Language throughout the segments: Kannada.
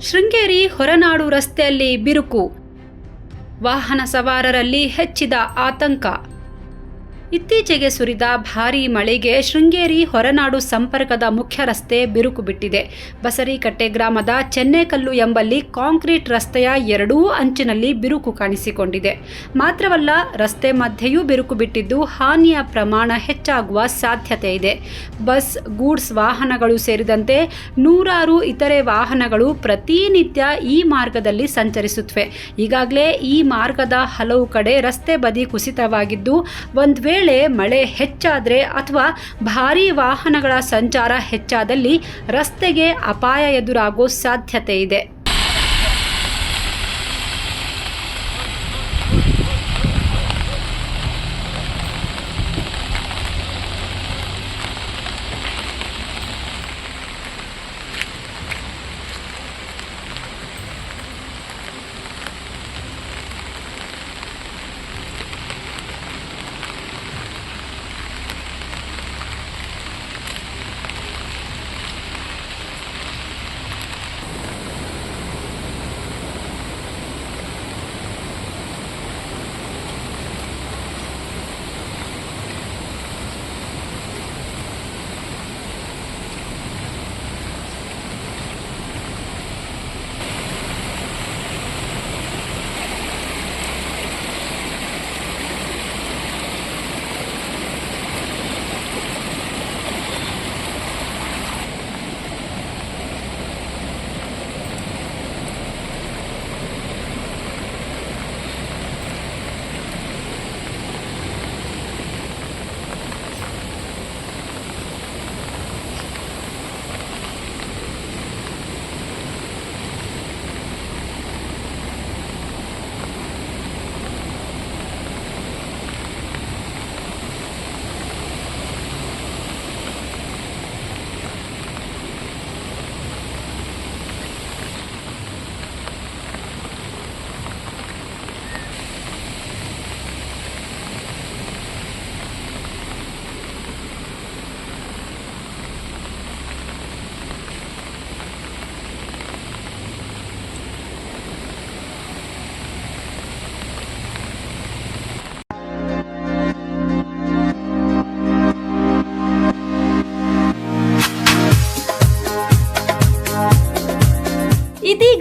ಶೃಂಗೇರಿ ಹೊರನಾಡು ರಸ್ತೆಯಲ್ಲಿ ಬಿರುಕು. ವಾಹನ ಸವಾರರಲ್ಲಿ ಹೆಚ್ಚಿದ ಆತಂಕ. ಇತ್ತೀಚೆಗೆ ಸುರಿದ ಭಾರೀ ಮಳೆಗೆ ಶೃಂಗೇರಿ ಹೊರನಾಡು ಸಂಪರ್ಕದ ಮುಖ್ಯ ರಸ್ತೆ ಬಿರುಕು ಬಿಟ್ಟಿದೆ. ಬಸರಿಕಟ್ಟೆ ಗ್ರಾಮದ ಚೆನ್ನೇಕಲ್ಲು ಎಂಬಲ್ಲಿ ಕಾಂಕ್ರೀಟ್ ರಸ್ತೆಯ ಎರಡೂ ಅಂಚಿನಲ್ಲಿ ಬಿರುಕು ಕಾಣಿಸಿಕೊಂಡಿದೆ. ಮಾತ್ರವಲ್ಲ, ರಸ್ತೆ ಮಧ್ಯೆಯೂ ಬಿರುಕು ಬಿಟ್ಟಿದ್ದು ಹಾನಿಯ ಪ್ರಮಾಣ ಹೆಚ್ಚಾಗುವ ಸಾಧ್ಯತೆ ಇದೆ. ಬಸ್, ಗೂಡ್ಸ್ ವಾಹನಗಳು ಸೇರಿದಂತೆ ನೂರಾರು ಇತರೆ ವಾಹನಗಳು ಪ್ರತಿನಿತ್ಯ ಈ ಮಾರ್ಗದಲ್ಲಿ ಸಂಚರಿಸುತ್ತವೆ. ಈಗಾಗಲೇ ಈ ಮಾರ್ಗದ ಹಲವು ಕಡೆ ರಸ್ತೆ ಬದಿ ಕುಸಿತವಾಗಿದ್ದು ಒಂದು ವೇಳೆ ಮಳೆ ಹೆಚ್ಚಾದರೆ ಅಥವಾ ಭಾರೀ ವಾಹನಗಳ ಸಂಚಾರ ಹೆಚ್ಚಾದಲ್ಲಿ ರಸ್ತೆಗೆ ಅಪಾಯ ಎದುರಾಗೋ ಸಾಧ್ಯತೆ ಇದೆ.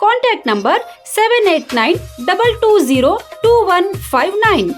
contact number seven eight nine double two zero two one five nine